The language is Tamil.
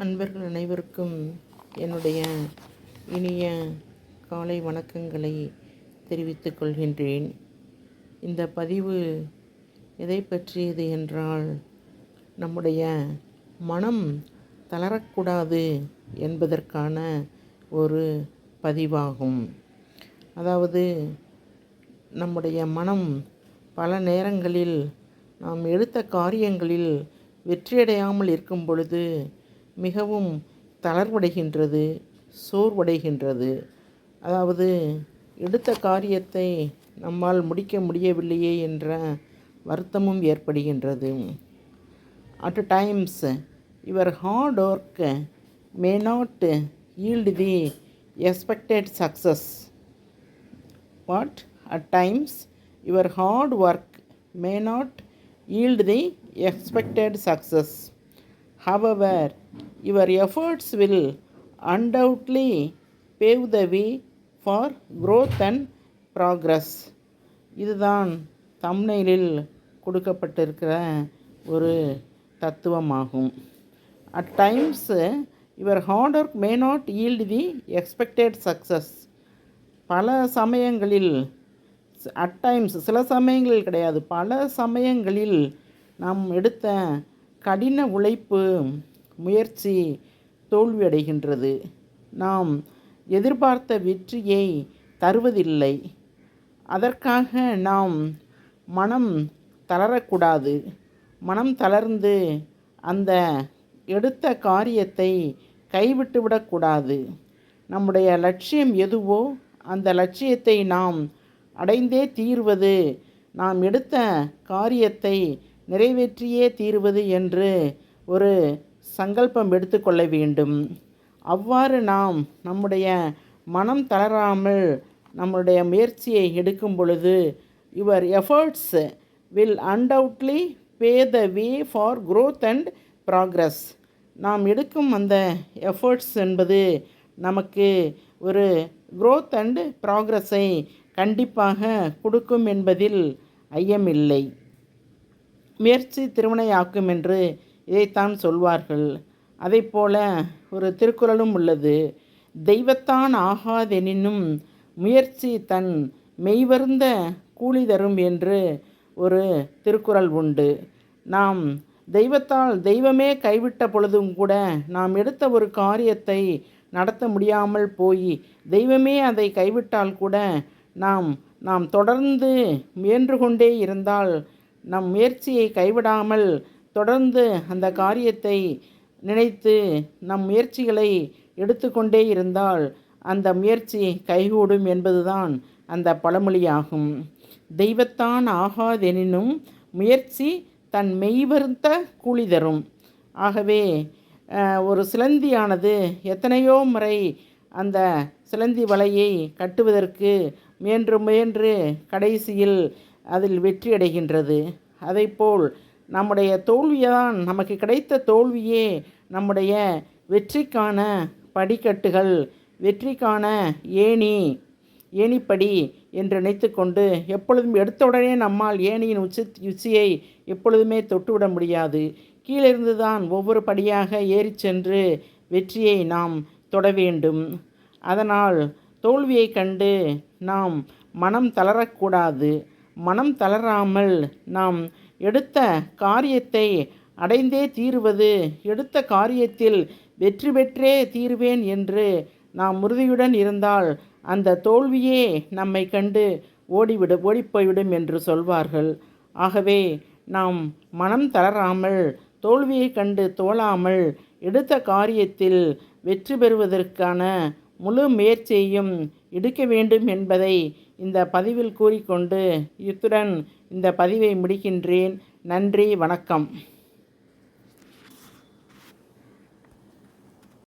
அன்பர்கள் அனைவருக்கும் என்னுடைய இனிய காலை வணக்கங்களை தெரிவித்துக் கொள்கின்றேன். இந்த பதிவு எதை பற்றியது என்றால் நம்முடைய மனம் தளரக்கூடாது என்பதற்கான ஒரு பதிவாகும். அதாவது நம்முடைய மனம் பல நேரங்களில் நாம் எடுத்த காரியங்களில் வெற்றியடையாமல் இருக்கும் பொழுது மிகவும் தளர்வடைகின்றது சோர்வடைகின்றது. அதாவது எடுத்த காரியத்தை நம்மால் முடிக்க முடியவில்லையே என்ற வருத்தமும் ஏற்படுகின்றது. At times your hard work may not yield the expected success what at times your hard work may not yield the expected success. However, your efforts will undoubtedly pave the way for growth and progress இதுதான் தம்னைலில் கொடுக்கப்பட்டிருக்கிற ஒரு தத்துவமாகும். At times your hard work may not yield the expected success பல சமயங்களில் அட் டைம்ஸ் சில சமயங்களில் கிடையாது. பல சமயங்களில் நாம் எடுத்த கடின உழைப்பு முயற்சி தோல்வியடைகின்றது. நாம் எதிர்பார்த்த வெற்றியை தருவதில்லை. அதற்காக நாம் மனம் தளரக்கூடாது. மனம் தளர்ந்து அந்த எடுத்த காரியத்தை கைவிட்டு விடக்கூடாது நம்முடைய லட்சியம் எதுவோ அந்த லட்சியத்தை நாம் அடைந்தே தீர்வது நாம் எடுத்த காரியத்தை நிறைவேற்றியே தீர்வது என்று ஒரு சங்கல்பம் எடுத்துக்கொள்ள வேண்டும். அவ்வாறு நாம் நம்முடைய மனம் தளராமல் நம்முடைய முயற்சியை எடுக்கும் பொழுது your efforts will undoubtedly pave the way for growth and progress நாம் எடுக்கும் அந்த எஃபர்ட்ஸ் என்பது நமக்கு ஒரு க்ரோத் அண்ட் ப்ராக்ரஸை கண்டிப்பாக கொடுக்கும் என்பதில் ஐயமில்லை. முயற்சி திருவினையாக்கும் என்று இதைத்தான் சொல்வார்கள். அதை போல ஒரு திருக்குறளும் உள்ளது. தெய்வத்தான் ஆகாதெனினும் முயற்சி தன் மெய்வருந்த கூலி தரும் என்று ஒரு திருக்குறள் உண்டு. நாம் தெய்வத்தால் தெய்வமே கைவிட்ட பொழுதும் கூட நாம் எடுத்த ஒரு காரியத்தை நடத்த முடியாமல் போய் தெய்வமே அதை கைவிட்டால் கூட நாம் நாம் தொடர்ந்து முயன்று கொண்டே இருந்தால் நம் முயற்சியை கைவிடாமல் தொடர்ந்து அந்த காரியத்தை நினைத்து நம் முயற்சிகளை எடுத்துக்கொண்டே இருந்தால் அந்த முயற்சி கைகூடும் என்பதுதான் அந்த பழமொழியாகும். தெய்வத்தான் ஆகாதெனினும் முயற்சி தன் மெய்வருத்த கூலி தரும். ஆகவே ஒரு சிலந்தியானது எத்தனையோ முறை அந்த சிலந்தி வலையை கட்டுவதற்கு முயன்று முயன்று கடைசியில் அதில் வெற்றியடைகின்றது. அதைப்போல் நம்முடைய தோல்வியை தான் நமக்கு கிடைத்த தோல்வியே நம்முடைய வெற்றிக்கான படிக்கட்டுகள் வெற்றிக்கான ஏணி ஏணிப்படி என்று நினைத்து கொண்டு எப்பொழுதும் எடுத்தவுடனே நம்மால் ஏணியின் உச்சி உச்சியை எப்பொழுதுமே தொட்டுவிட முடியாது. கீழிருந்து தான் ஒவ்வொரு படியாக ஏறி சென்று வெற்றியை நாம் தொட வேண்டும். அதனால் தோல்வியை கண்டு நாம் மனம் தளரக்கூடாது. மனம் தளராமல் நாம் எடுத்த காரியத்தை அடைந்தே தீருவது எடுத்த காரியத்தில் வெற்றி பெற்றே தீருவேன் என்று நாம் உறுதியுடன் இருந்தால் அந்த தோல்வியே நம்மை கண்டு ஓடிவிடு ஓடிப்போய்விடும் என்று சொல்வார்கள். ஆகவே நாம் மனம் தளராமல் தோல்வியை கண்டு தோளாமல் எடுத்த காரியத்தில் வெற்றி பெறுவதற்கான முழு முயற்சியையும் எடுக்க வேண்டும் என்பதை இந்த பதிவில் கூறிக்கொண்டு இத்துடன் இந்த பதிவை முடிக்கின்றேன். நன்றி வணக்கம்.